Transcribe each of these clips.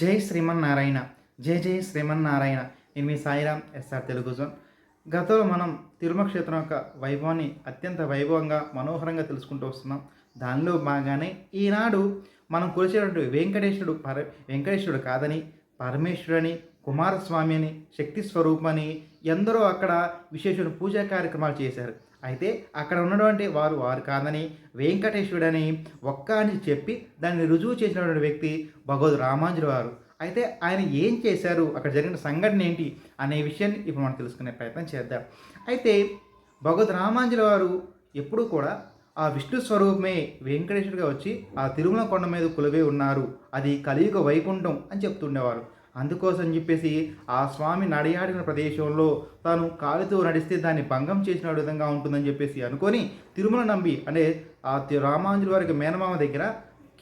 జై శ్రీమన్నారాయణ జై జై శ్రీమన్నారాయణ. నేను మీ Sairam S R Telugu zone. గతంలో మనం తిరుమల క్షేత్రం యొక్క వైభవాన్ని అత్యంత వైభవంగా మనోహరంగా తెలుసుకుంటూ వస్తున్నాం. దానిలో బాగానే ఈనాడు మనం కొలిచేటువంటి వెంకటేశ్వరుడు పర వెంకటేశ్వరుడు కాదని పరమేశ్వరుని కుమారస్వామి అని శక్తి స్వరూపమని ఎందరో అక్కడ విశేషమైన పూజా కార్యక్రమాలు చేశారు. అయితే అక్కడ ఉన్నటువంటి వారు వారు కాదని వెంకటేశ్వరుడని ఒక్క అని చెప్పి దాన్ని రుజువు చేసినటువంటి వ్యక్తి భగవద్ రామాంజుడు వారు. అయితే ఆయన ఏం చేశారు? అక్కడ జరిగిన సంఘటన ఏంటి? అనే విషయాన్ని ఇప్పుడు మనం తెలుసుకునే ప్రయత్నం చేద్దాం. అయితే భగవద్ రామాంజుల వారు ఎప్పుడూ కూడా ఆ విష్ణు స్వరూపమే వెంకటేశ్వరుడిగా వచ్చి ఆ తిరుమల కొండ మీద కులవే ఉన్నారు. అది కలియుగ వైకుంఠం అని చెప్తుండేవారు. అందుకోసం చెప్పేసి ఆ స్వామి నడియాడిన ప్రదేశంలో తాను కాలుతో నడిస్తే దాన్ని భంగం చేసిన విధంగా ఉంటుందని చెప్పేసి అనుకొని తిరుమల నంబి అంటే ఆ తి- రామాంజుల వారికి మేనమామ దగ్గర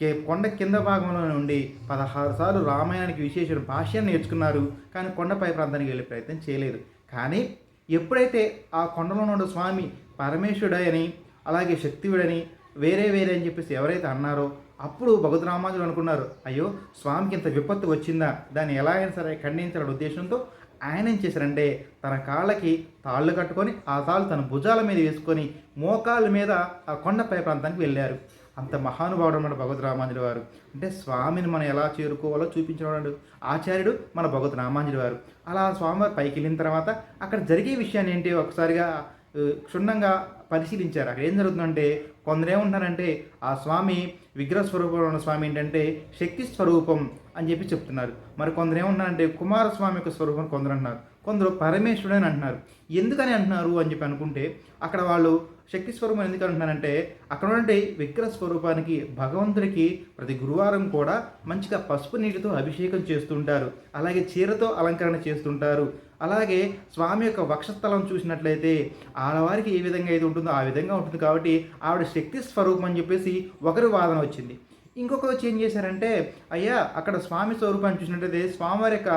కే కొండ కింద భాగంలో నుండి పదహారు సార్లు రామాయణానికి విశేష భాష్యాన్ని నేర్చుకున్నారు. కానీ కొండపై ప్రాంతానికి వెళ్ళే ప్రయత్నం చేయలేదు. కానీ ఎప్పుడైతే ఆ కొండలో ఉన్న స్వామి పరమేశ్వరుడని అలాగే శక్తివుడని వేరే వేరే అని చెప్పేసి ఎవరైతే అన్నారో అప్పుడు భగవద్ రామానుజులు అనుకున్నారు అయ్యో స్వామికి ఇంత విపత్తు వచ్చిందా? దాన్ని ఎలా అయినా సరే ఖండించాలనే ఉద్దేశంతో ఆయన ఏం చేశారంటే తన కాళ్ళకి తాళ్ళు కట్టుకొని ఆ తాళ్ళు తన భుజాల మీద వేసుకొని మోకాళ్ళ మీద ఆ కొండపై ప్రాంతానికి వెళ్ళారు. అంత మహానుభావుడు అన్నాడు భగవద్ రామాంజుల వారు. అంటే స్వామిని మనం ఎలా చేరుకోవాలో చూపించినవాడు ఆచార్యుడు మన భగవద్ రామాంజుల వారు. అలా స్వామివారు పైకి వెళ్ళిన తర్వాత అక్కడ జరిగే విషయాన్ని ఏంటి? ఒకసారిగా క్షుణ్ణంగా పరిశీలించారు. అక్కడ ఏం జరుగుతుందంటే కొందరు ఏమంటున్నారంటే ఆ స్వామి విగ్రహ స్వరూపంలో ఉన్న స్వామి ఏంటంటే శక్తి స్వరూపం అని చెప్పి చెప్తున్నారు. మరి కొందరు ఏమంటున్నారంటే కుమారస్వామి యొక్క స్వరూపం కొందరు అంటున్నారు. కొందరు పరమేశ్వరుడు అని అంటున్నారు. ఎందుకని అంటున్నారు అని చెప్పి అనుకుంటే అక్కడ వాళ్ళు శక్తి స్వరూపం ఎందుకు అంటున్నారంటే అక్కడ ఉన్నటువంటి విగ్రహ స్వరూపానికి భగవంతుడికి ప్రతి గురువారం కూడా మంచిగా పసుపు నీటితో అభిషేకం చేస్తుంటారు. అలాగే చీరతో అలంకరణ చేస్తుంటారు. అలాగే స్వామి యొక్క వక్షస్థలం చూసినట్లయితే ఆడవారికి ఏ విధంగా అయితే ఉంటుందో ఆ విధంగా ఉంటుంది కాబట్టి ఆవిడ శక్తి స్వరూపం అని చెప్పేసి ఒకరి వాదన వచ్చింది. ఇంకొకరు ఏం చేశారంటే అయ్యా అక్కడ స్వామి స్వరూపాన్ని చూసినట్టయితే స్వామివారి యొక్క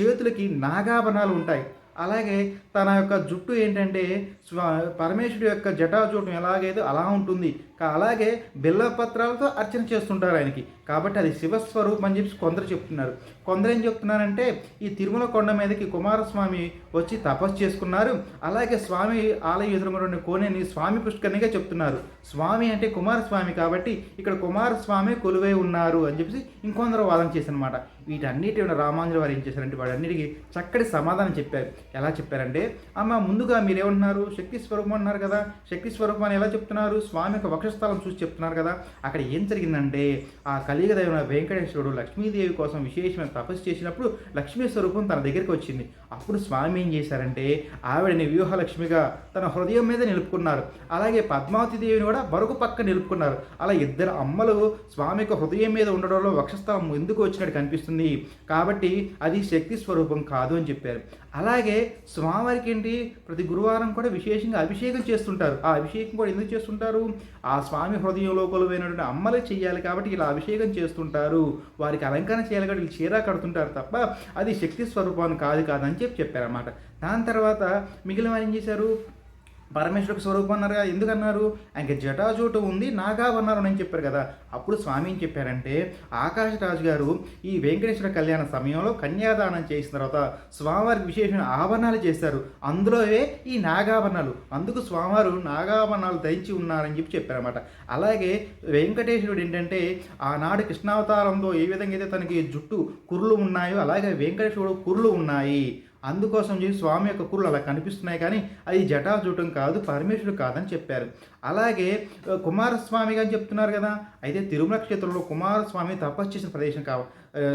చేతులకి నాగాభరణాలు ఉంటాయి. అలాగే తన యొక్క జుట్టు ఏంటంటే స్వా పరమేశ్వరుడు యొక్క జటాజూటం ఎలాగైతే అలా ఉంటుంది అలాగే బిల్లపత్రాలతో అర్చన చేస్తుంటారు ఆయనకి. కాబట్టి అది శివస్వరూపం అని చెప్పి కొందరు చెప్తున్నారు. కొందరు ఏం చెప్తున్నారంటే ఈ తిరుమల కొండ మీదకి కుమారస్వామి వచ్చి తపస్సు చేసుకున్నారు. అలాగే స్వామి ఆలయ ఎదురుమరుని కోనేని స్వామి పుష్కరిణిగా చెప్తున్నారు. స్వామి అంటే కుమారస్వామి కాబట్టి ఇక్కడ కుమారస్వామి కొలువై ఉన్నారు అని చెప్పేసి ఇంకొందరు వాదన చేశారనమాట వీటన్నిటి రామాంజుల వారు ఏం చేశారంటే వాటన్నిటికీ చక్కటి సమాధానం చెప్పారు. ఎలా చెప్పారంటే అమ్మ ముందుగా మీరేమంటున్నారు? శక్తి స్వరూపం అన్నారు కదా. శక్తి స్వరూపం అని ఎలా చెప్తున్నారు? స్వామి యొక్క స్థలం చూసి చెప్తున్నారు కదా అక్కడ ఏం జరిగిందంటే ఆ కలియుగ దైవ వెంకటేశ్వరుడు లక్ష్మీదేవి కోసం విశేషమైన తపస్సు చేసినప్పుడు లక్ష్మీ స్వరూపం తన దగ్గరికి వచ్చింది. అప్పుడు స్వామి ఏం చేశారంటే ఆవిడని వ్యూహలక్ష్మిగా తన హృదయం మీద నిలుపుకున్నారు. అలాగే పద్మావతి దేవిని కూడా మరొక పక్క నిలుపుకున్నారు. అలా ఇద్దరు అమ్మలు స్వామి యొక్క హృదయం మీద ఉండడంలో వక్షస్థలం ఎందుకు వచ్చినట్టు కనిపిస్తుంది? కాబట్టి అది శక్తి స్వరూపం కాదు అని చెప్పారు. అలాగే స్వామివారికి ఏంటి? ప్రతి గురువారం కూడా విశేషంగా అభిషేకం చేస్తుంటారు. ఆ అభిషేకం కూడా ఎందుకు చేస్తుంటారు? ఆ స్వామి హృదయంలో కొలువైనటువంటి అమ్మలే చేయాలి కాబట్టి ఇలా అభిషేకం చేస్తుంటారు. వారికి అలంకరణ చేయాలి కాబట్టి వీళ్ళు చీర కడుతుంటారు తప్ప అది శక్తి స్వరూపాన్ని కాదు కాదని చెప్పి చెప్పారన్నమాట. దాని తర్వాత మిగిలిన వారు ఏం చేశారు? పరమేశ్వరుడికి స్వరూపం అన్నారుగా. ఎందుకన్నారు? ఎందుకు అన్నారు ఆయనకి జటాజూటు ఉంది నాగావన్నారు అని చెప్పారు కదా. అప్పుడు స్వామి ఏం చెప్పారంటే ఆకాశరాజు గారు ఈ వెంకటేశ్వర కళ్యాణ సమయంలో కన్యాదానం చేసిన తర్వాత స్వామివారికి విశేషమైన ఆభరణాలు చేశారు. అందులోవే ఈ నాగాభరణాలు. అందుకు స్వామివారు నాగాభరణాలు ధరించి ఉన్నారని చెప్పి చెప్పారన్నమాట. అలాగే వెంకటేశ్వరుడు ఏంటంటే ఆనాడు కృష్ణావతారంలో ఏ విధంగా అయితే తనకి జుట్టు కుర్లు ఉన్నాయో అలాగే వెంకటేశ్వరుడు కుర్లు ఉన్నాయి. అందుకోసం చెప్పి స్వామి యొక్క కురులు అలా కనిపిస్తున్నాయి కానీ అది జటాజూటం కాదు పరమేశ్వరుడు కాదని చెప్పారు. అలాగే కుమారస్వామి కుమారస్వామిగా అని చెప్తున్నారు కదా అయితే తిరుమల క్షేత్రంలో కుమారస్వామి తపస్సు చేసిన ప్రదేశం కావ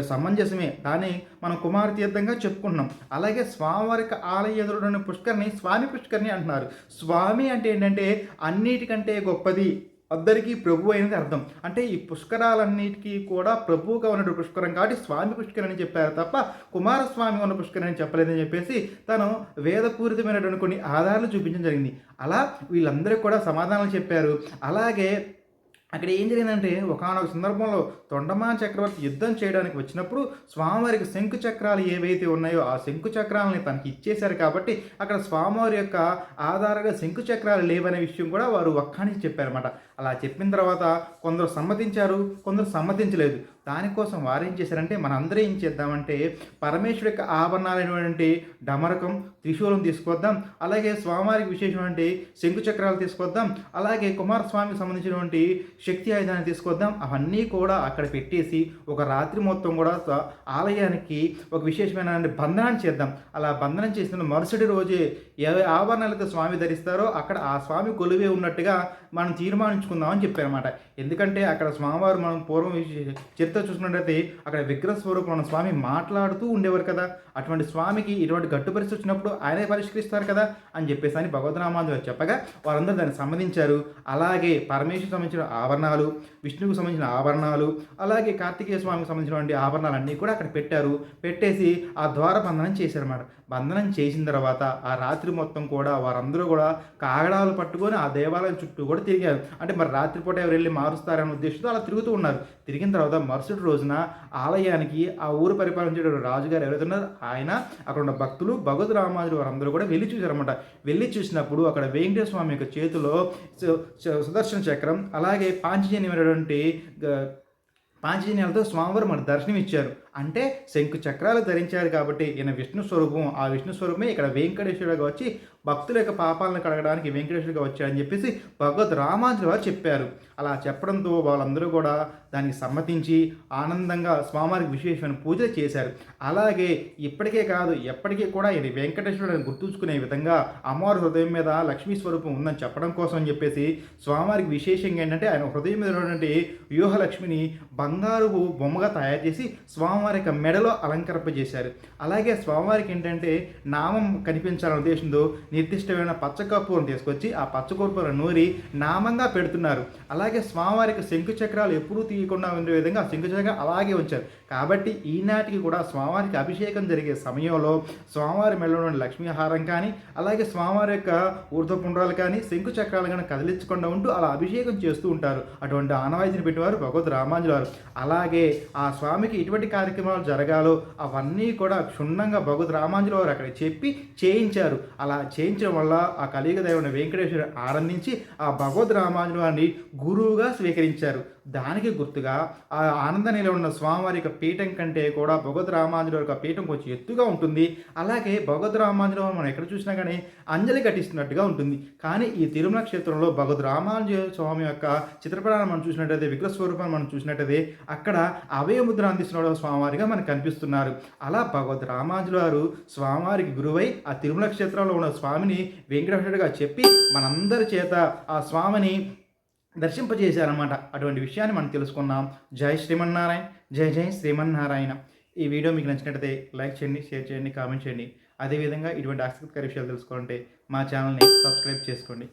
సమంజసమే. దాన్ని మనం కుమార తీర్థంగా చెప్పుకుంటున్నాం. అలాగే స్వామివారికి ఆలయ ఎదురుడని పుష్కరిని స్వామి పుష్కరిని అంటున్నారు. స్వామి అంటే ఏంటంటే అన్నిటికంటే గొప్పది. అందరికీ ప్రభు అయినది అర్థం. అంటే ఈ పుష్కరాలన్నిటికీ కూడా ప్రభువుగా ఉన్నటువంటి పుష్కరం కాబట్టి స్వామి పుష్కరం అని చెప్పారు తప్ప కుమారస్వామి ఉన్న పుష్కరం అని చెప్పలేదని చెప్పేసి తను వేదపూరితమైనటువంటి కొన్ని ఆధారాలు చూపించడం జరిగింది. అలా వీళ్ళందరికీ కూడా సమాధానాలు చెప్పారు. అలాగే అక్కడ ఏం జరిగిందంటే ఒకనొక సందర్భంలో తొండమాన్ చక్రవర్తి యుద్ధం చేయడానికి వచ్చినప్పుడు స్వామివారికి శంకు చక్రాలు ఏవైతే ఉన్నాయో ఆ శంకు చక్రాలని తనకి ఇచ్చేశారు కాబట్టి అక్కడ స్వామివారి యొక్క ఆధారంగా శంకు చక్రాలు లేవనే విషయం కూడా వారు ఒక్కనికి చెప్పారన్నమాట. అలా చెప్పిన తర్వాత కొందరు సమ్మతించారు కొందరు సమ్మతించలేదు. దానికోసం వారు ఏం చేశారంటే మనందరం ఏం చేద్దామంటే పరమేశ్వరు యొక్క ఆభరణాలైనటువంటి డమరకం త్రిశూలం తీసుకొద్దాం అలాగే స్వామివారికి విశేషమైనటువంటి శంకు చక్రాలు తీసుకొద్దాం అలాగే కుమారస్వామికి సంబంధించినటువంటి శక్తి ఆయుధాన్ని తీసుకొద్దాం అవన్నీ కూడా అక్కడ పెట్టేసి ఒక రాత్రి మొత్తం కూడా ఆలయానికి ఒక విశేషమైన బంధనాన్ని చేద్దాం. అలా బంధనం చేసిన మరుసటి రోజే ఏ ఆభరణాలతో స్వామి ధరిస్తారో అక్కడ ఆ స్వామి కొలువే ఉన్నట్టుగా మనం తీర్మానించుకుందామని చెప్పారన్నమాట. ఎందుకంటే అక్కడ స్వామివారు మనం పూర్వం చరిత్ర చూసుకున్నట్టయితే అక్కడ విగ్రహ స్వరూపం స్వామి మాట్లాడుతూ ఉండేవారు కదా. అటువంటి స్వామికి ఇటువంటి గట్టు పరిస్థితి వచ్చినప్పుడు ఆయనే పరిష్కరిస్తారు కదా అని చెప్పేసి అని భగవద్రామాంధ్ర చెప్పగా వారందరూ దాన్ని సంబంధించారు. అలాగే పరమేశ్వరు సంబంధించిన ఆభరణాలు విష్ణువుకు సంబంధించిన ఆభరణాలు అలాగే కార్తికేయ స్వామికి సంబంధించినటువంటి ఆభరణాలు అన్నీ కూడా అక్కడ పెట్టారు. పెట్టేసి ఆ ద్వార బంధనం చేశారన్నమాట. బంధనం చేసిన తర్వాత ఆ రాత్రి మొత్తం కూడా వారందరూ కూడా కాగడాలు పట్టుకొని ఆ దేవాలయం చుట్టూ కూడా తిరిగారు. అంటే మరి రాత్రిపూట ఎవరు వెళ్ళి మారుస్తారనే ఉద్దేశంతో అలా తిరుగుతూ ఉన్నారు. తిరిగిన తర్వాత మరుసటి రోజున ఆలయానికి ఆ ఊరు పరిపాలించే రాజుగారు ఎవరైతే ఉన్నారో ఆయన అక్కడ ఉన్న భక్తులు భగవద్ రామాజుడు వారందరూ కూడా వెళ్ళి చూశారన్నమాట. వెళ్ళి చూసినప్పుడు అక్కడ వెంకటేశ్వర స్వామి యొక్క చేతిలో సు- సుదర్శన చక్రం అలాగే పాంచజన్యమైనటువంటి పాంచజన్యాలతో స్వామివారు మనకు దర్శనం ఇచ్చారు అంటే శంకు చక్రాలు ధరించారు కాబట్టి ఈయన విష్ణు స్వరూపం ఆ విష్ణు స్వరూపమే ఇక్కడ వెంకటేశ్వరుడుగా వచ్చి భక్తుల యొక్క పాపాలను కడగడానికి వెంకటేశ్వరుడుగా వచ్చాడని చెప్పేసి భగవద్ రామాంజలి వారు చెప్పారు. అలా చెప్పడంతో వాళ్ళందరూ కూడా దానికి సమ్మతించి ఆనందంగా స్వామివారికి విశేషమైన పూజలు చేశారు. అలాగే ఇప్పటికే కాదు ఎప్పటికీ కూడా ఇది వెంకటేశ్వరుడు గుర్తుంచుకునే విధంగా అమ్మవారి హృదయం మీద లక్ష్మీ స్వరూపం ఉందని చెప్పడం కోసం అని చెప్పేసి స్వామివారికి విశేషంగా ఏంటంటే ఆయన హృదయం మీద ఉన్నటువంటి వ్యూహలక్ష్మిని బంగారు బొమ్మగా తయారు చేసి స్వామి స్వామివారి యొక్క మెడలో అలంకరింపజేశారు. అలాగే స్వామివారికి ఏంటంటే నామం కనిపించాలనే ఉద్దేశంతో నిర్దిష్టమైన పచ్చకర్పూరం తీసుకొచ్చి ఆ పచ్చకర్పూరం నూరి నామంగా పెడుతున్నారు. అలాగే స్వామివారికి శంకు చక్రాలు ఎప్పుడూ తీయకుండా ఉండే విధంగా ఆ శంకు అలాగే ఉంచారు. కాబట్టి ఈనాటికి కూడా స్వామివారికి అభిషేకం జరిగే సమయంలో స్వామివారి మెడలో లక్ష్మీహారం కానీ అలాగే స్వామివారి యొక్క ఊర్ధపుండ్రాలు కానీ శంకు చక్రాలు కానీ కదిలించకుండా ఉంటూ అలా అభిషేకం చేస్తూ ఉంటారు. అటువంటి ఆనవాయితీని పెట్టేవారు భగవద్ రామాంజులు వారు అలాగే ఆ స్వామికి ఇటువంటి కార్యక్రమం కార్యక్రమాలు జరగాలో అవన్నీ కూడా క్షుణ్ణంగా భగవద్ రామాంజుల వారు అక్కడ చెప్పి చేయించారు. అలా చేయించడం వల్ల ఆ కలియుగ దేవుని వెంకటేశ్వరుడు ఆనందించి ఆ భగవద్ రామాంజుల వారిని గురువుగా స్వీకరించారు. దానికి గుర్తుగా ఆ ఆనందనిలో ఉన్న స్వామివారి యొక్క పీఠం కంటే కూడా భగవద్ రామాంజుల యొక్క పీఠం కొంచెం ఎత్తుగా ఉంటుంది. అలాగే భగవద్ రామాంజుల మనం ఎక్కడ చూసినా కానీ అంజలి ఘటిస్తున్నట్టుగా ఉంటుంది. కానీ ఈ తిరుమల క్షేత్రంలో భగవద్ రామాంజు స్వామి యొక్క చిత్రపటాన్ని మనం చూసినట్టయితే విగ్రహస్వరూపాన్ని మనం చూసినట్టయితే అక్కడ అభయముద్ర అందిస్తున్న స్వామివారిగా మనకు కనిపిస్తున్నారు. అలా భగవద్ రామాంజుల వారు స్వామివారికి గురువై ఆ తిరుమల క్షేత్రంలో ఉన్న స్వామిని వెంకటేశ్వరుడిగా చెప్పి మనందరి చేత ఆ స్వామిని దర్శింపజేశారన్నమాట. అటువంటి విషయాన్ని మనం తెలుసుకున్నాం జై శ్రీమన్నారాయణ జై జై శ్రీమన్నారాయణ. ఈ వీడియో మీకు నచ్చినట్లయితే లైక్ చేయండి షేర్ చేయండి కామెంట్ చేయండి. అదేవిధంగా ఇటువంటి ఆసక్తికర విషయాలు తెలుసుకోవాలంటే మా ఛానల్ని సబ్స్క్రైబ్ చేసుకోండి.